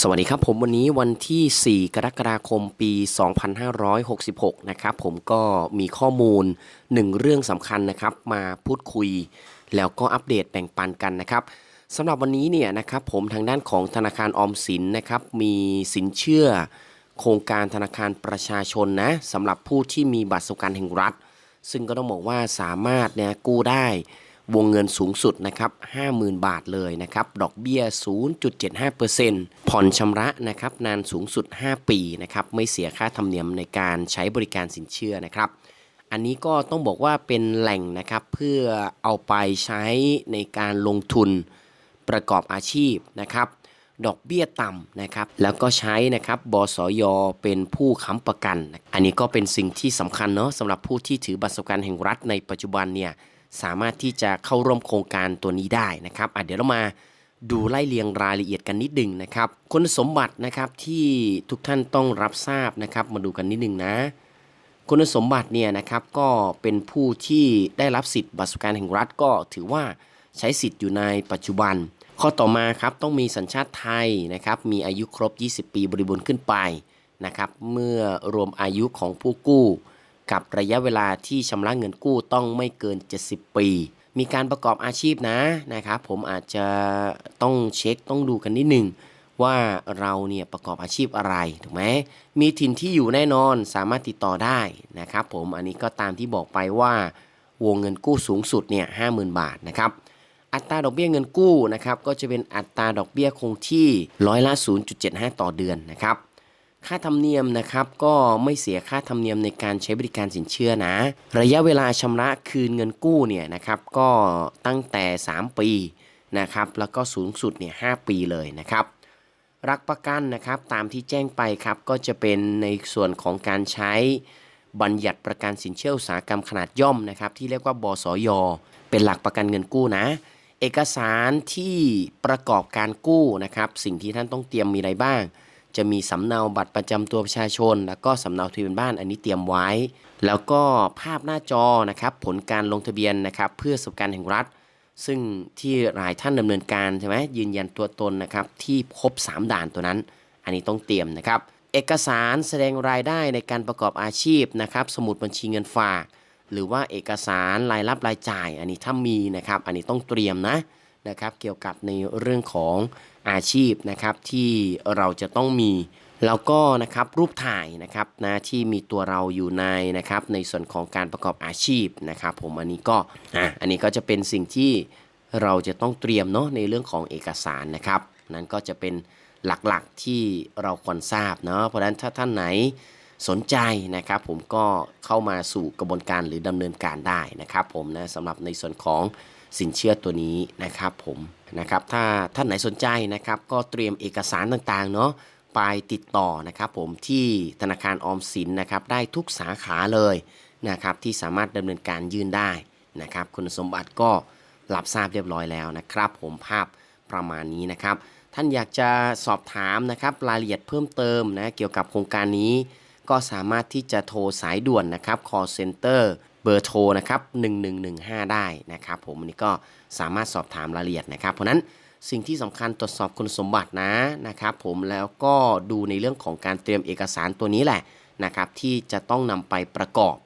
สวัสดีครับผมวันนี้วันที่ 4 กรกฎาคมปี 2566 นะครับผมก็มีข้อมูล 1 เรื่องสำคัญนะครับ มาพูดคุย แล้วก็อัปเดตแบ่งปันกันนะครับสำหรับวันนี้เนี่ยนะครับผมทางด้านของธนาคารออมสินนะครับ มีสินเชื่อ โครงการธนาคารประชาชนนะสำหรับผู้ที่มีบัตรสวัสดิการแห่งรัฐ ซึ่งก็ต้องบอกว่าสามารถเนี่ยกู้ได้ วงเงินสูงสุดนะครับ50,000 บาทเลยนะครับ ดอกเบี้ย 0.75%ผ่อนชำระนะครับนานสูงสุด 5 ปีนะครับไม่เสียค่าธรรมเนียมในการใช้บริการสินเชื่อนะครับ อันนี้ก็ต้องบอกว่าเป็นแหล่งนะครับเพื่อเอาไปใช้ในการลงทุนประกอบอาชีพนะครับ ดอกเบี้ยต่ำนะครับ แล้วก็ใช้นะครับบสยเป็นผู้ค้ำประกัน อันนี้ก็เป็นสิ่งที่สำคัญเนาะสำหรับผู้ที่ถือบัตรสวัสดิการแห่งรัฐในปัจจุบันเนี่ย สามารถที่จะเข้าร่วมโครงการตัวนี้ได้นะครับอะเดี๋ยวเรามาดูไล่เรียงรายละเอียดกันนิดนึงนะครับ คุณสมบัตินะครับที่ทุกท่านต้องรับทราบนะครับ มาดูกันนิดนึงนะ คุณสมบัติเนี่ยนะครับก็เป็นผู้ที่ได้รับสิทธิ์บัตรสวัสดิการแห่งรัฐก็ถือว่าใช้สิทธิ์อยู่ในปัจจุบัน ข้อต่อมาครับต้องมีสัญชาติไทยนะครับ มีอายุครบ 20 ปีบริบูรณ์ขึ้นไปนะครับ เมื่อรวมอายุของผู้กู้ กับระยะเวลาที่ชำระเงินกู้ต้องไม่เกิน 70 ปี มีการประกอบอาชีพนะนะครับผมอาจจะต้องเช็คต้องดูกันนิดหนึ่งว่าเราเนี่ยประกอบอาชีพอะไรถูกไหมมีถิ่นที่อยู่แน่นอนสามารถติดต่อได้นะครับผมอันนี้ก็ตามที่บอกไปว่าวงเงินกู้สูงสุดเนี่ยห้าหมื่นบาทนะครับอัตราดอกเบี้ยเงินกู้นะครับก็จะเป็นอัตราดอกเบี้ยคงที่ร้อยละ 0.75 ต่อเดือนนะครับ ค่าธรรมเนียมนะครับก็ไม่เสียค่าธรรมเนียมในการใช้บริการสินเชื่อนะ ระยะเวลาชำระคืนเงินกู้เนี่ยนะครับก็ตั้งแต่ 3 ปีนะครับแล้วก็สูงสุดเนี่ย5ปีเลยนะครับรักประกันนะครับตามที่แจ้งไปครับก็จะเป็นในส่วนของการใช้บัญญัติประกันสินเชื่ออุตสาหกรรมขนาดย่อมนะครับที่เรียกว่าบสย เป็นหลักประกันเงินกู้นะ เอกสารที่ประกอบการกู้นะครับสิ่งที่ท่านต้องเตรียมมีอะไรบ้าง จะมีสำเนาบัตรประจำตัวประชาชน แล้วก็สำเนาทะเบียนบ้านอันนี้เตรียมไว้ แล้วก็ภาพหน้าจอนะครับผลการลงทะเบียนนะครับเพื่อสวัสดิการแห่งรัฐ ซึ่งที่หลายท่านดำเนินการใช่ไหมยืนยันตัวตนนะครับที่ครบ 3 ด่านตัวนั้น อันนี้ต้องเตรียมนะครับ เอกสารแสดงรายได้ในการประกอบอาชีพนะครับสมุดบัญชีเงินฝาก หรือว่าเอกสารรายรับรายจ่าย อันนี้ถ้ามีนะครับอันนี้ต้องเตรียมนะ นะครับเกี่ยวกับในเรื่องของอาชีพนะครับที่เราจะต้องมี แล้วก็นะครับรูปถ่ายนะครับนะที่มีตัวเราอยู่ในนะครับในส่วนของการประกอบอาชีพนะครับผมอันนี้ก็อะอันนี้ก็จะเป็นสิ่งที่เราจะต้องเตรียมเนาะในเรื่องของเอกสารนะครับ นั้นก็จะเป็นหลักๆที่เราควรทราบเนาะเพราะฉะนั้นถ้าท่านไหนสนใจนะครับผมก็เข้ามาสู่กระบวนการหรือดำเนินการได้นะครับผมนะสำหรับในส่วนของ สินเชื่อตัวนี้นะครับผมนะครับถ้าท่านไหนสนใจนะครับก็เตรียมเอกสารต่างๆเนาะไปติดต่อนะครับผมที่ธนาคารออมสินนะครับได้ทุกสาขาเลยนะครับที่สามารถดำเนินการยื่นได้นะครับคุณสมบัติก็รับทราบเรียบร้อยแล้วนะครับ ผมภาพประมาณนี้นะครับ ท่านอยากจะสอบถามนะครับรายละเอียดเพิ่มเติมนะเกี่ยวกับโครงการนี้ ก็สามารถที่จะโทรสายด่วนนะครับ call center เบอร์โทรนะครับ1115 ได้นะครับ ผมอันนี้ก็สามารถสอบถามรายละเอียดนะครับ เพราะฉะนั้นสิ่งที่สำคัญตรวจสอบคุณสมบัตินะนะครับผมแล้วก็ดูในเรื่องของการเตรียมเอกสารตัวนี้แหละนะครับที่จะต้องนำไปประกอบ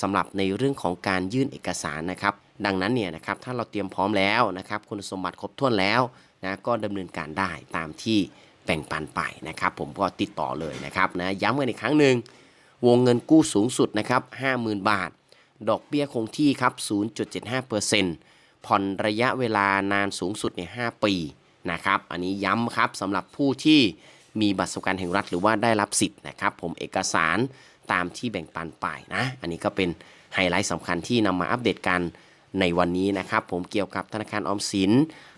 สำหรับในเรื่องของการยื่นเอกสารนะครับ ดังนั้นเนี่ยนะครับถ้าเราเตรียมพร้อมแล้วนะครับคุณสมบัติครบถ้วนแล้วนะก็ดำเนินการได้ตามที่ แบ่งปันไปนะครับ ผมก็ติดต่อเลยนะครับนะย้ำกันอีกครั้งหนึ่งวงเงินกู้สูงสุดนะครับ50,000 บาท ดอกเบี้ยคงที่ครับ 0.75%ผ่อนระยะเวลานานสูงสุดใน 5 ปีนะครับ อันนี้ย้ำครับสำหรับผู้ที่มีบัตรสวัสดิการแห่งรัฐหรือว่าได้รับสิทธิ์นะครับ ผมเอกสารตามที่แบ่งปันไปนะ อันนี้ก็เป็นไฮไลท์สำคัญที่นำมาอัปเดตกัน ในวันนี้นะครับ ผมเกี่ยวกับธนาคารออมสิน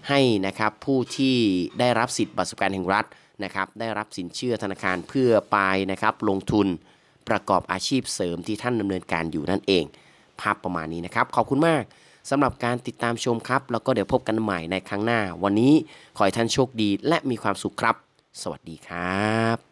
ให้นะครับผู้ที่ได้รับสิทธิ์บัตรสวัสดิการแห่งรัฐนะครับได้รับสินเชื่อธนาคารเพื่อไปนะครับลงทุนประกอบอาชีพเสริมที่ท่านดำเนินการอยู่นั่นเอง ภาพประมาณนี้นะครับ ขอบคุณมากสำหรับการติดตามชมครับ แล้วก็เดี๋ยวพบกันใหม่ในครั้งหน้า วันนี้ขอให้ท่านโชคดีและมีความสุขครับ สวัสดีครับ